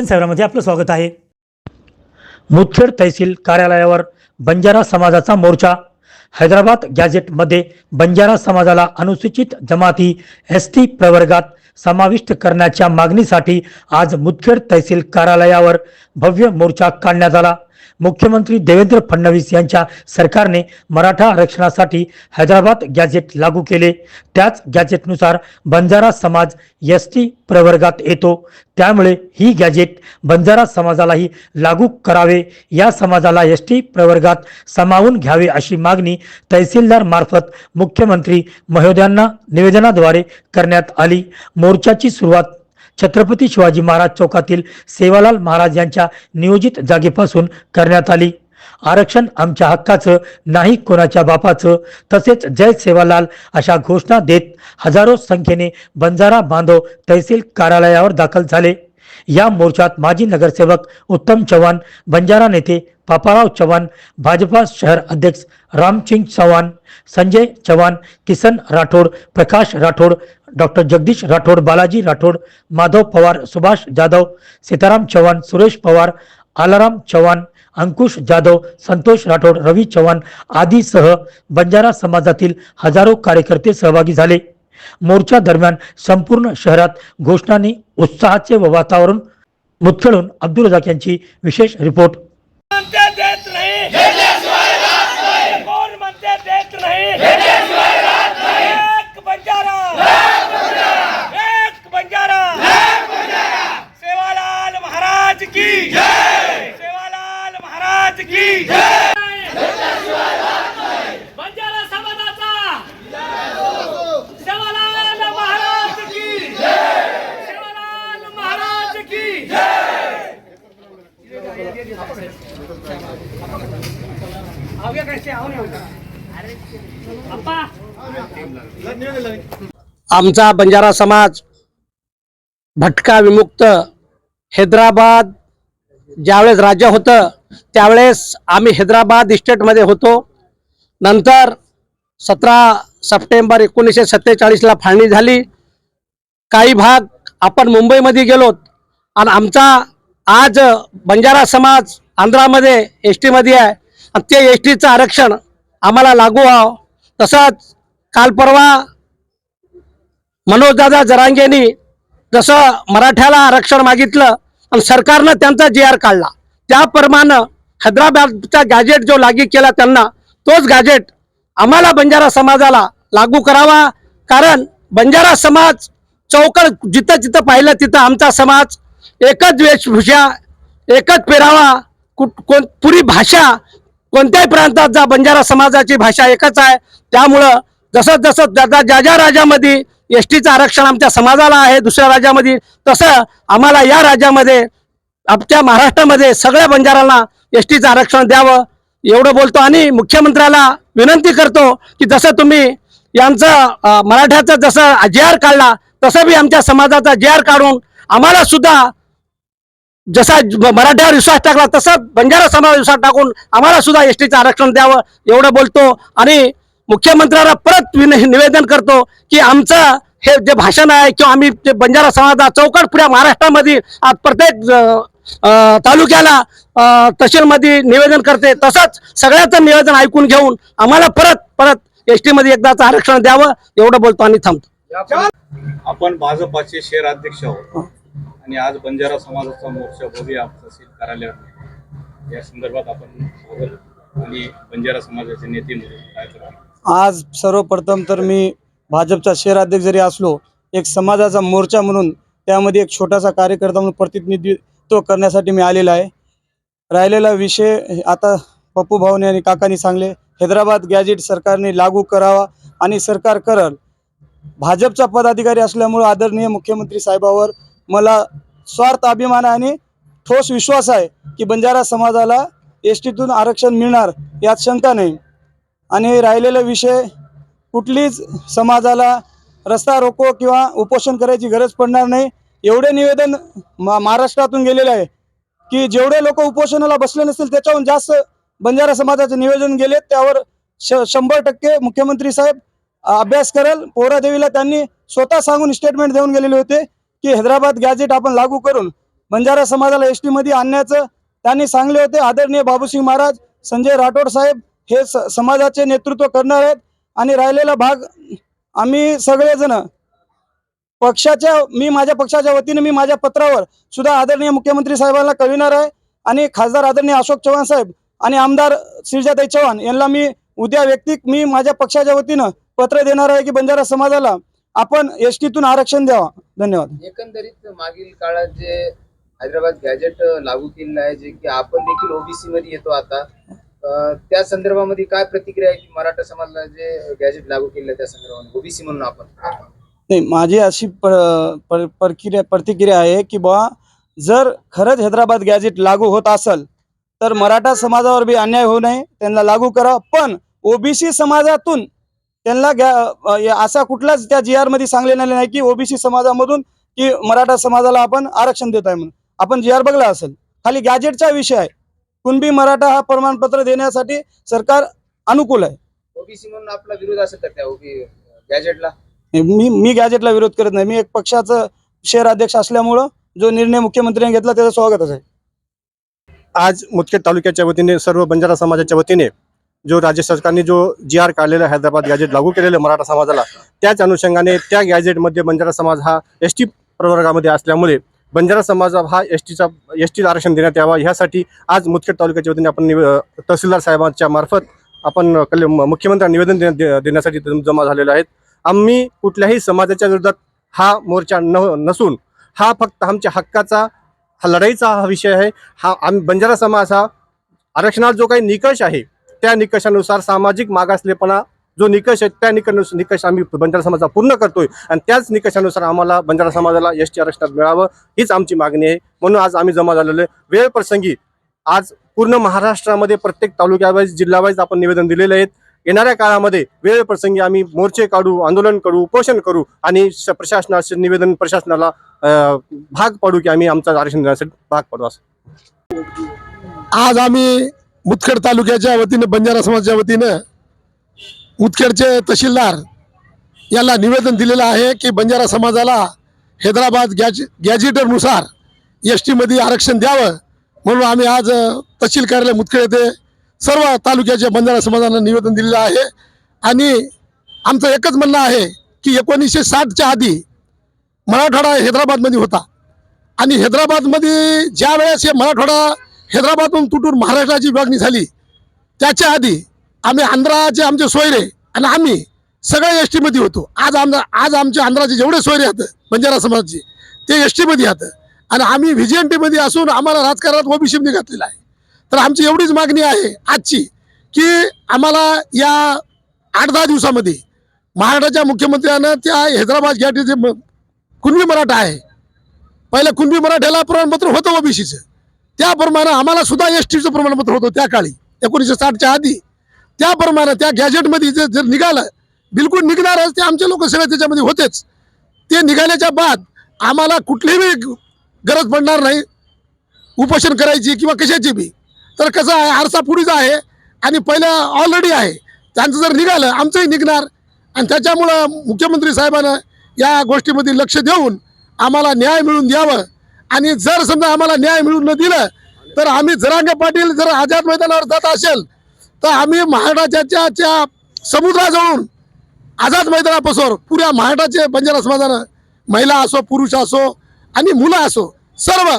Nation सेवरामध्ये आपलं स्वागत आहे. मुदखेड तहसील कार्यालयावर बंजारा समाजाचा मोर्चा हैदराबाद गॅझेटमध्ये बंजारा समाजाला अनुसूचित जमाती एस टी प्रवर्गात समाविष्ट करण्याच्या मागणीसाठी आज मुदखेड तहसील कार्यालयावर भव्य मोर्चा काढण्यात आला. मुख्यमंत्री देवेंद्र फडणवीस यांच्या सरकारने मराठा आरक्षणासाठी हैदराबाद गॅझेट लागू केले. त्याच गॅझेटनुसार बंजारा समाज एस टी प्रवर्गात येतो. त्यामुळे ही गॅझेट बंजारा समाजालाही लागू करावे. या समाजाला एस टी प्रवर्गात सामावून घ्यावे अशी मागणी तहसीलदार मार्फत मुख्यमंत्री महोदयांना निवेदनाद्वारे करण्यात आली. मोर्चाची सुरुवात छत्रपती शिवाजी महाराज चौकातील सेवालाल महाराज यांच्या नियोजित जागेपासून करण्यात आली. आरक्षण आमच्या हक्काचं नाही कोणाच्या बापाचं तसेच जय सेवालाल अशा घोषणा देत हजारो संख्येने बंजारा बांधव तहसील कार्यालयावर दाखल झाले. या मोर्चात माजी नगरसेवक उत्तम चव्हाण बंजारा नेते पापाराव चव्हाण भाजपा शहर अध्यक्ष रामचिंग चव्हाण संजय चव्हाण किसन राठोड प्रकाश राठोड डॉक्टर जगदीश राठोड बालाजी राठोड माधव पवार सुभाष जाधव सीताराम चव्हाण सुरेश पवार आलाराम चव्हाण अंकुश जाधव संतोष राठोड रवी चव्हाण आदीसह बंजारा समाजातील हजारो कार्यकर्ते सहभागी झाले. मोर्चा दरम्यान संपूर्ण शहरात घोषणांनी उत्साहाचे वातावरण मुथळून अब्दुल रजाक यांची विशेष रिपोर्ट म्हणते देत नाही कोण म्हणते देत नाही एक बंजारा एक बंजारा सेवालाल महाराज की सेवालाल महाराज की बंजारा समाजाचा सेवालाल महाराज की सेवालाल महाराज की आवया कैसे आओ अप्पा आमचा बंजारा समाज भटका विमुक्त. हैदराबाद ज्यावेळेस राज्य होतं त्यावेळेस आम्ही हैदराबाद इस्टेटमध्ये होतो. नंतर सतरा सप्टेंबर एकोणीसशे सत्तेचाळीसला फाळणी झाली. काही भाग आपण मुंबईमध्ये गेलोत. आणि आमचा आज बंजारा समाज आंध्रामध्ये एस टीमध्ये आहे. ते एस टीचं आरक्षण आम्हाला लागू व्हावं. तसंच काल परवा मनोजदादा जरांगेनी जसं मराठ्याला आरक्षण मागितलं आणि सरकारनं त्यांचा जी आर काढला त्याप्रमाणे हैदराबादचा गॅजेट जो लागू केला त्यांना तोच गॅजेट आम्हाला बंजारा समाजाला लागू करावा. कारण बंजारा समाज चौकड जिथं जिथं पाहिलं तिथं आमचा समाज एकच वेशभूषा एकच पेरावा कुठ कोण पुरी भाषा कोणत्याही प्रांतात जा बंजारा समाजाची भाषा एकच आहे. त्यामुळं जसं जसं ज्या ज्या ज्या राज्यामध्ये एस टीचं आरक्षण आमच्या समाजाला आहे दुसऱ्या राज्यामध्ये तसं आम्हाला या राज्यामध्ये आमच्या महाराष्ट्रामध्ये सगळ्या बंजारांना एस टीचं आरक्षण द्यावं. एवढं बोलतो आणि मुख्यमंत्र्याला विनंती करतो की जसं तुम्ही यांचं मराठ्याचं जसं जे आर काढला तसं बी आमच्या समाजाचा जे आर काढून आम्हाला सुद्धा जसा मराठ्यावर विश्वास टाकला तसं बंजारा समाजावर विश्वास टाकून आम्हाला सुद्धा एस टीचं आरक्षण द्यावं एवढं बोलतो. आणि मुख्यमंत्र्याला परत विन निवेदन करतो की आमचं हे जे भाषण आहे किंवा आम्ही जे बंजारा समाजा चौकट पुऱ्या महाराष्ट्रामध्ये आज प्रत्येक तालुक्याला तहसीलमध्ये निवेदन करते. तसंच सगळ्याचं निवेदन ऐकून घेऊन आम्हाला परत परत एस टीमध्ये एकदाचं आरक्षण द्यावं एवढं बोलतो आणि थांबतो. आपण भाजपाचे शहर अध्यक्ष आहोत. आणि आज बंजारा समाजाचा मोर्चा बघूया तहसील कार्यालयात या संदर्भात आपण आणि बंजारा समाजाचे नेते म्हणून काय आज सर्वप्रथम तर मी भाजपचा शहराध्यक्ष जरी असलो एक समाजाचा मोर्चा म्हणून त्यामध्ये एक छोटासा कार्यकर्ता म्हणून प्रतिनिधित्व करण्यासाठी मी आलेला आहे. राहिलेला विषय आता पप्पू भाऊने आणि काकांनी सांगले हैदराबाद गॅजेट सरकारने लागू करावा आणि सरकार करल. भाजपचा पदाधिकारी असल्यामुळे आदरणीय मुख्यमंत्री साहेबावर मला स्वार्थ अभिमान आणि ठोस विश्वास आहे की बंजारा समाजाला एस टीतून आरक्षण मिळणार यात शंका नाही. आणि राहिलेला विषय कुठलीच समाजाला रस्ता रोको किंवा उपोषण करायची गरज पडणार नाही. एवढे निवेदन मा महाराष्ट्रातून गेलेले आहे की जेवढे लोक उपोषणाला बसले नसतील त्याच्याहून जास्त बंजारा समाजाचे निवेदन गेले. त्यावर श शंभर टक्के मुख्यमंत्री साहेब अभ्यास करेल. पोहरादेवीला त्यांनी स्वतः सांगून स्टेटमेंट देऊन गेलेले होते. की हैदराबाद गॅजेट आपण लागू करून बंजारा समाजाला एसमध्ये आणण्याचं त्यांनी सांगले होते. आदरणीय बाबूसिंग महाराज संजय राठोड साहेब हे स समाजाचे नेतृत्व करणार आहेत. आणि राहिलेला भाग आम्ही सगळेजण पक्षाच्या मी माझ्या पक्षाच्या वतीने मी माझ्या पत्रावर सुद्धा आदरणीय मुख्यमंत्री साहेबांना कळविणार आहे. आणि खासदार आदरणीय अशोक चव्हाण साहेब आणि आमदार श्रीजाताई चव्हाण यांना मी उद्या व्यक्तिक मी माझ्या पक्षाच्या वतीनं पत्र देणार आहे की बंजारा समाजाला आपण एस टीतून आरक्षण द्यावा. धन्यवाद. एकंदरीत मागील काळात जे हैदराबाद गॅजेट लागू केलेलं आहे जे की आपण देखील ओबीसी मध्ये येतो आता अं, त्या संदर्भामध्ये काय प्रतिक्रिया आहे की मराठा समाजाला जे गॅजेट लागू केलं त्या संदर्भामध्ये? ओबीसी म्हणून आपण. नाही माझी अशी प- प- प्रक्रिया प्रतिक्रिया आहे की बुवा जर खरंच हैदराबाद गॅजेट लागू होत असेल तर मराठा समाजावर बी अन्याय होऊ नये त्यांना लागू करा. पण ओबीसी समाजातून त्यांना असा कुठलाच त्या जी आरमध्ये सांगलेलं नाही की ओबीसी समाजामधून की मराठा समाजाला आपण आरक्षण देत आहे म्हणून. आपण जी आर बघला असेल. खाली गॅजेटचा विषय आहे. कुणबी मराठा हा प्रमाणपत्र देण्यासाठी सरकार अनुकूल आहे. ओबीसी म्हणून आपला विरोध असेल तर त्या ओबी गॅजेटला मी मी गॅजेटला विरोध करत नाही. मी एक पक्षाचं शहर अध्यक्ष असल्यामुळं जो निर्णय मुख्यमंत्र्यांनी घेतला त्याचं स्वागतच आहे. आज मुदखेड तालुक्याच्या वतीने सर्व बंजारा समाजाच्या वतीने जो राज्य सरकारने जो जी आर काढलेला आहे, हैदराबाद गॅजेट लागू केलेलं आहे मराठा समाजाला त्याच अनुषंगाने त्या गॅजेटमध्ये बंजारा समाज हा एस टी प्रवर्गामध्ये असल्यामुळे बंजारा समाज हा एस टीचा एस टीला आरक्षण देण्यात यावा. ह्यासाठी आज मुदखेड तालुक्याच्या वतीने आपण निव तहसीलदार साहेबांच्या मार्फत आपण कल मुख्यमंत्र्यांना निवेदन देण्या दे- देण्यासाठी जमा झालेलो आहेत. आम्ही कुठल्याही समाजाच्या विरोधात हा मोर्चा न नसून हा फक्त आमच्या हक्काचा हा लढाईचा हा विषय आहे. हा आम्ही बंजारा समाज हा आरक्षणात जो काही निकष आहे त्या निकषानुसार सामाजिक मागासलेपणा जो निकष आहे त्या निकष निकष आम्ही बंजारा समाजाचा पूर्ण करतोय. आणि त्याच निकषानुसार आम्हाला बंजारा समाजाला एस टी आरक्षणात मिळावं हीच आमची मागणी आहे. म्हणून आज आम्ही जमा झालेलो आहे. वेळ प्रसंगी आज पूर्ण महाराष्ट्रामध्ये प्रत्येक तालुक्यावाईज जिल्हावाईज आपण निवेदन दिलेले आहेत येणाऱ्या काळामध्ये वेळ प्रसंगी आम्ही मोर्चे काढू आंदोलन करू उपोषण करू आणि श- प्रशासनाचे निवेदन प्रशासनाला भाग पाडू की आम्ही आमचा आरक्षण देण्यासाठी भाग पाडू असं. आज आम्ही मुदखेड तालुक्याच्या वतीनं बंजारा समाजाच्या वतीनं मुदखेडचे तहसीलदार याला निवेदन दिलेलं आहे की बंजारा समाजाला हैदराबाद गॅज गॅजेटरनुसार एस टीमध्ये आरक्षण द्यावं. म्हणून आम्ही आज तहसील कार्यालय मुदखेड येथे सर्व तालुक्याच्या बंजारा समाजाला निवेदन दिलेलं आहे. आणि आमचं एकच म्हणणं आहे की एकोणीसशे साठच्या आधी मराठवाडा हैदराबादमध्ये होता. आणि हैदराबादमध्ये ज्या वेळेस हे मराठवाडा हैदराबादहून तुटून महाराष्ट्राची विभागणी झाली. त्याच्या आधी आम्ही आंध्राचे आमचे सोयरे आणि आम्ही सगळे एस टीमध्ये होतो. आज आम आज आमचे आंध्राचे जेवढे सोयरे आहेत बंजारा समाजचे ते एस टीमध्ये आहेत. आणि आम्ही व्ही जी एन टीमध्ये असून आम्हाला राजकारणात ओबीसीमध्ये घातलेलं आहे. तर आमची एवढीच मागणी आहे आजची की आम्हाला या आठ दहा दिवसामध्ये महाराष्ट्राच्या मुख्यमंत्र्यानं त्या हैदराबाद गॅटे जे कुणबी मराठा आहे. पहिलं कुणबी मराठ्याला प्रमाणपत्र होतं ओबीसीचं. त्याप्रमाणे आम्हाला सुद्धा एस टीचं प्रमाणपत्र होतं त्या काळी एकोणीसशे साठच्या आधी. त्याप्रमाणे त्या गॅजेटमध्ये जर जर निघालं बिलकुल निघणारच ते आमचे लोक सगळे त्याच्यामध्ये होतेच. ते निघाल्याच्या बाद आम्हाला कुठलीही गरज पडणार नाही. उपोषण करायची किंवा कशाची बी. तर कसं आहे आरसा पुढीचा आहे आणि पहिलं ऑलरेडी आहे. त्यांचं जर निघालं आमचंही निघणार. आणि त्याच्यामुळं मुख्यमंत्री साहेबानं या गोष्टीमध्ये लक्ष देऊन आम्हाला न्याय मिळून द्यावं. आणि जर समजा आम्हाला न्याय मिळून न दिलं तर आम्ही जरांगे पाटील जर आझाद मैदानावर जात असेल तर आम्ही महाराष्ट्राच्या समुद्राजवळून आझाद मैदानापासून पुऱ्या महाराष्ट्राचे बंजारा समाजानं महिला असो पुरुष असो आणि मुलं असो सर्व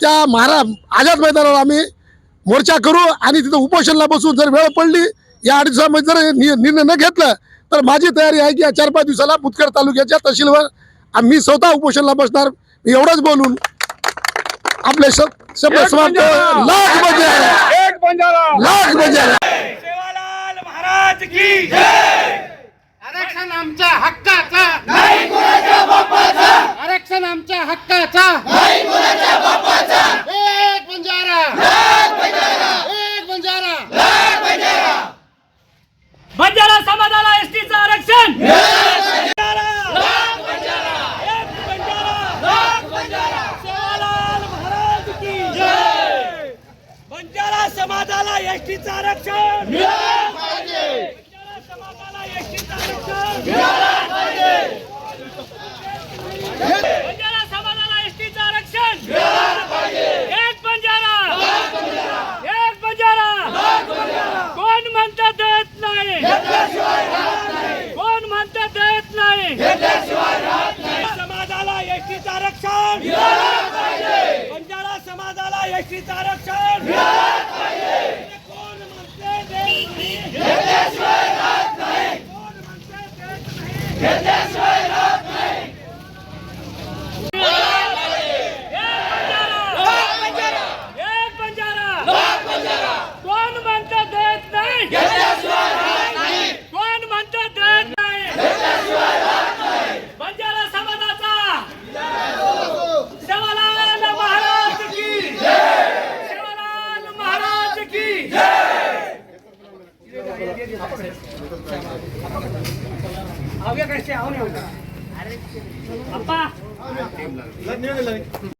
त्या महारा आझाद मैदानावर आम्ही मोर्चा करू आणि तिथं उपोषणला बसू जर वेळ पडली या अडीच दिवसामध्ये जर नि- निर्णय न घेतलं तर माझी तयारी आहे की या चार पाच दिवसाला मुदखेड तालुक्याच्या तहसीलवर आम्ही स्वतः उपोषणला बसणार. मी एवढंच बोलून आपले शब्द शब्द समाप्त. लाख बंजारा. एक बंजारा. लाख सेवालाल महाराज की जय. आरक्षण आमच्या हक्काचा. नाही कुणाच्या बापाचा. आरक्षण आमच्या हक्काचा. नाही कुणाच्या बापाचा. एक बंजारा.